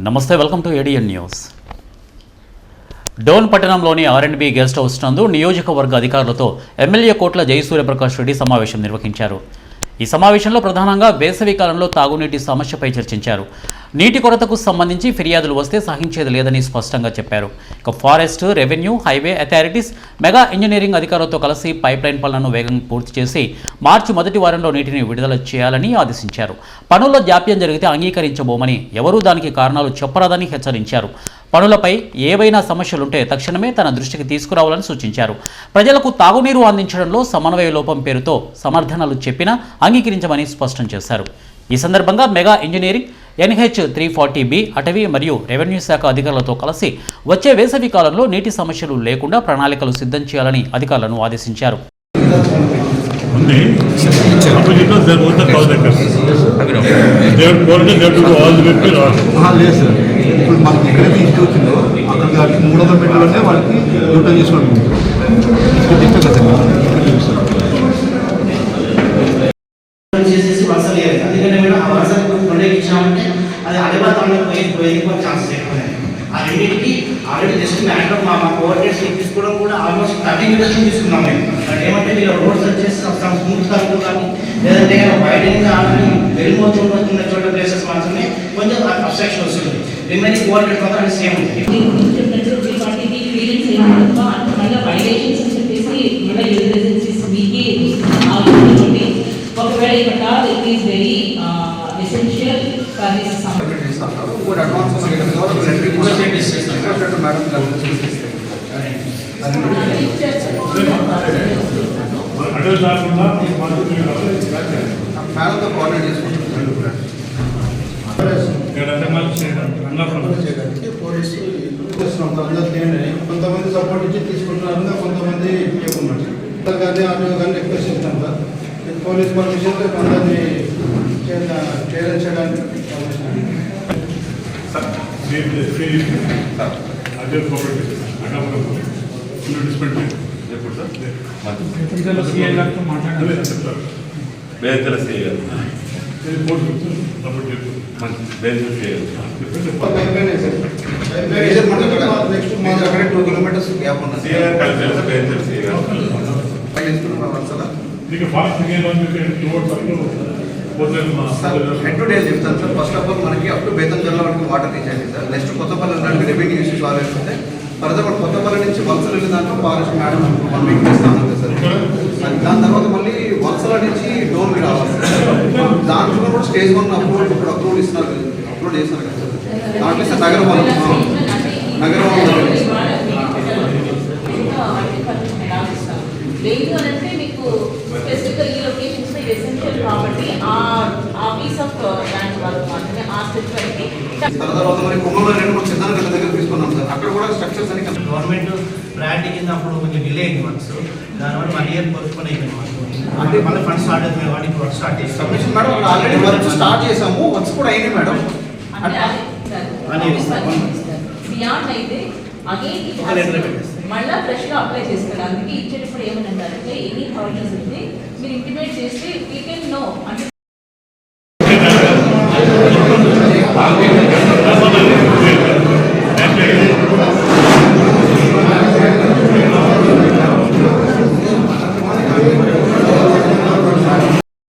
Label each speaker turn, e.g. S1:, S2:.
S1: నమస్తే welcome to ADN news Dhone పట్టణంలోని R and B guest house నందు నియోజకవర్గ అధికారులతో ఎమ్మెల్యే కోట్ల జయసూర్యప్రకాష్ రెడ్డి సమావేశం నిర్వహించారు. ఈ సమావేశంలో ప్రధానంగా వేసవి కాలంలో తాగునీటి సమస్యపై చర్చించారు. నీటి కొరతకు సంబంధించి ఫిర్యాదులు వస్తే సహించేది లేదని స్పష్టంగా చెప్పారు. ఇక forest revenue highway authorities mega engineering అధికారులతో కలిసి పైప్లైన్ పనులను వేగంగా పూర్తి చేసి మార్చి మొదటి వారంలో నీటిని విడుదల చేయాలని ఆదేశించారు. పనుల్లో జాప్యం జరిగితే అంగీకరించబోమని ఎవరూ దానికి కారణాలు చెప్పరాదని హెచ్చరించారు. పనులపై ఏవైనా సమస్యలుంటే తక్షణమే తన దృష్టికి తీసుకురావాలని సూచించారు. ప్రజలకు తాగునీరు అందించడంలో సమన్వయ లోపం పేరుతో సమర్థనలు చెప్పినా అంగీకరించమని స్పష్టం చేశారు. ఈ సందర్భంగా mega engineering NH three forty B అటవీ మరియు రెవెన్యూ శాఖ అధికారులతో కలిసి వచ్చే వేసవి కాలంలో నీటి సమస్యలు లేకుండా ప్రణాళికలు సిద్ధం చేయాలని అధికారులను ఆదేశించారు.
S2: ఇప్పుడు మనకి ఎక్కడైతే ఇష్యూ వచ్చిందో అక్కడ మూడు వందల వాళ్ళకి యూటర్న్ డిస్టెన్స్ కదా సార్
S3: చేసేసి వలసలు వేయాలి అందుకని మేడం ఆ వలసలు కొండకి ఇచ్చామంటే అది అడివాతంలో పోయి ఛాన్సెస్ ఎక్కువ ఉన్నాయి. ఆ రెండింటికి ఆల్రెడీ జస్ట్ మ్యాటర్ మా మా కోఆర్డినేట్స్ తీసుకోవడం కూడా ఆల్మోస్ట్ థర్టీ మీటర్స్ తీసుకున్నాం మేము. బట్ ఏమంటే మీరు రోడ్స్ వచ్చేసి వస్తాం స్మూత్గా కానీ లేదంటే వైడింగ్ కానీ వెళ్ళిపోతున్న చోట ప్లేసెస్ మాత్రమే కొంచెం అబ్స్ట్రక్షన్ వస్తుంది. రిమైనింగ్ కోఆర్డినేట్ మాత్రం సేమ్ ఉంది.
S4: మళ్ళీ వైలేషన్స్ అని చెప్పేసి మళ్ళీ
S2: మేడంతో కోఆర్డినేట్ చేసుకుంటాం
S5: ఇక్కడ
S2: పోలీసు కొంతమంది సపోర్ట్ ఇచ్చి తీసుకుంటున్నారు కొంతమంది ఇవ్వకున్నారు కానీ ఆటో కానీ రిక్వెస్ట్ చేస్తాం సార్ పోలీస్ పర్మిషన్
S5: కొంతమంది
S6: బేదల చేయగలరు
S2: నెక్స్ట్ అక్కడ? టూ కిలోమీటర్స్ గ్యాప్ ఉన్నది.
S6: చేయగలరు కలిసి తెలుసు బేదల చేయగలరు
S5: నీకు fast sir
S2: head two days చెప్తాను సార్. ఫస్ట్ ఆఫ్ ఆల్ మనకి అప్ టు బేతం జిల్లా వరకు వాటర్ రీచ్ అయింది సార్. నెక్స్ట్ కొత్తపల్లి లాంటి రెవెన్యూ ఇష్యూస్ సాల్వ్ ఫర్దర్ మన కొత్తపల్లి నుంచి వలసలు వెళ్ళిన దాంట్లో ఫారెస్ట్ మేడం వన్ వీక్ చేస్తామంటే సార్. దాని తర్వాత మళ్ళీ వలసల నుంచి డోర్కి రావాలి సార్. దాంట్లో కూడా స్టేజ్ వన్ అప్రూవల్ ఇప్పుడు అప్రూవల్ ఇస్తున్నారు అప్లోడ్ చేస్తున్నారు కదా సార్. దాంట్లో సార్ నగరం వాళ్ళు నగరం వాళ్ళు
S4: లేదు అని అంటే మీకు స్పెసిఫిక్గా ఈ లొకేషన్స్ ఇది ఎసెన్షియల్ కాబట్టి ఆ ఆ పీస్ ఆఫ్ ల్యాండ్ వరకు వరకు
S2: తర్వాత మరి కుంభంలో చిన్న దగ్గర తీసుకున్నాం సార్. అక్కడ కూడా స్ట్రక్చర్స్ అని
S3: గవర్నమెంట్ కింద అప్పుడు కొంచెం డిలే అయింది వర్క్స్ దానివల్ల వన్ ఇయర్ పోస్ట్పోన్ అయిపోయింది వర్క్ అంటే మళ్ళీ ఫండ్ స్టార్ట్ అవుతుంది వాటి వర్క్ స్టార్ట్ చేస్తాం.
S2: మేడం ఆల్రెడీ వర్క్ స్టార్ట్ చేసాము వర్క్స్ కూడా అయింది మేడం.
S4: Beyond అయితే అగైన్. మళ్ళీ ఫ్రెష్గా అప్లై చేస్తారు. అందుకే ఇచ్చేటప్పుడు ఏమని అంటారంటే ఎనీ హాలిడేస్ ఉంటే మీరు ఇంటిమేట్ చేస్తే వీ కెన్ నో అంటే